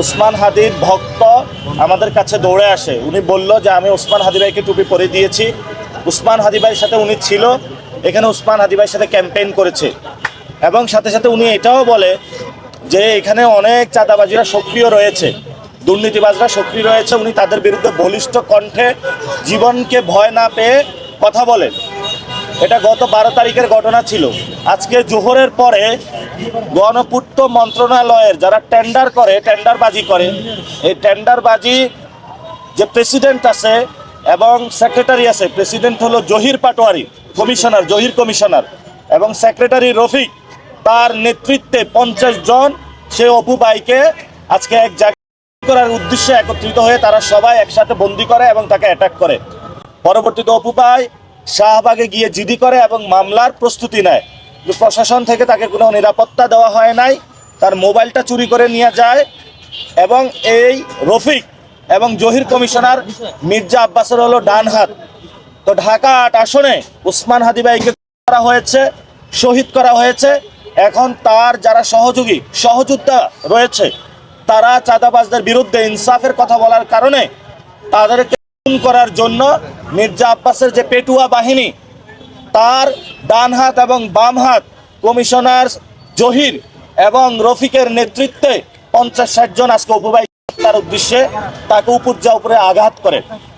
উসমান হাদির ভক্ত আমাদের কাছে দৌড়ে আসে। উনি বলল যে, আমি উসমান হাদি ভাইকে টুপি পরে দিয়েছি। উসমান হাদি ভাইয়ের সাথে উনি ছিল। এখানে উসমান হাদি ভাইয়ের সাথে ক্যাম্পেইন করেছে। এবং সাথে সাথে উনি এটাও বলে যে, এখানে অনেক চাঁদাবাজিরা সক্রিয় রয়েছে। দুর্নীতিবাজরা সক্রিয় রয়েছে। উনি তাদের বিরুদ্ধে বলিষ্ঠ কণ্ঠে জীবনকে ভয় না পেয়ে কথা বলেন। এটা গত বারো তারিখের ঘটনা ছিল। আজকে জোহরের পরে গণপূর্ত মন্ত্রণালয়ের যারা টেন্ডার করে টেন্ডারবাজি করে, এই টেন্ডারবাজি যে প্রেসিডেন্ট আছে এবং সেক্রেটারি আছে প্রেসিডেন্ট হলো জহির পাটোয়ারি কমিশনার জহির কমিশনার এবং সেক্রেটারি রফিক, তার নেতৃত্বে পঞ্চাশ জন সে অপু বাইকে আজকে এক জায়গায় করার উদ্দেশ্যে একত্রিত হয়ে তারা সবাই একসাথে বন্দি করে এবং তাকে অ্যাটাক করে। পরবর্তীতে অপু ভাই শাহবাগে গিয়ে জিডি করে এবং মামলার প্রস্তুতি নেয়। প্রশাসন থেকে তাকে কোনো নিরাপত্তা দেওয়া হয় নাই। তার মোবাইলটা চুরি করে নিয়ে যায় এবং এই রফিক এবং জহির কমিশনার মির্জা আব্বাসের হলো ডান হাত। তো ঢাকা আট আসনে উসমান হাদিবাইকে করা হয়েছে, শহীদ করা হয়েছে। এখন তার যারা সহযোগী, সহযোদ্ধা রয়েছে, তারা চাঁদাবাজদের বিরুদ্ধে ইনসাফের কথা বলার কারণে তাদেরকে করার জন্য মির্জা আব্বাসের যে পেটুয়া বাহিনী, তার ডান হাত এবং বাম হাত কমিশনার জহির এবং রফিকের নেতৃত্বে পঞ্চাশ ষাট জন আজকে উপবাহিক তার উদ্দেশ্যে তাকে উপর যা উপরে আঘাত করে।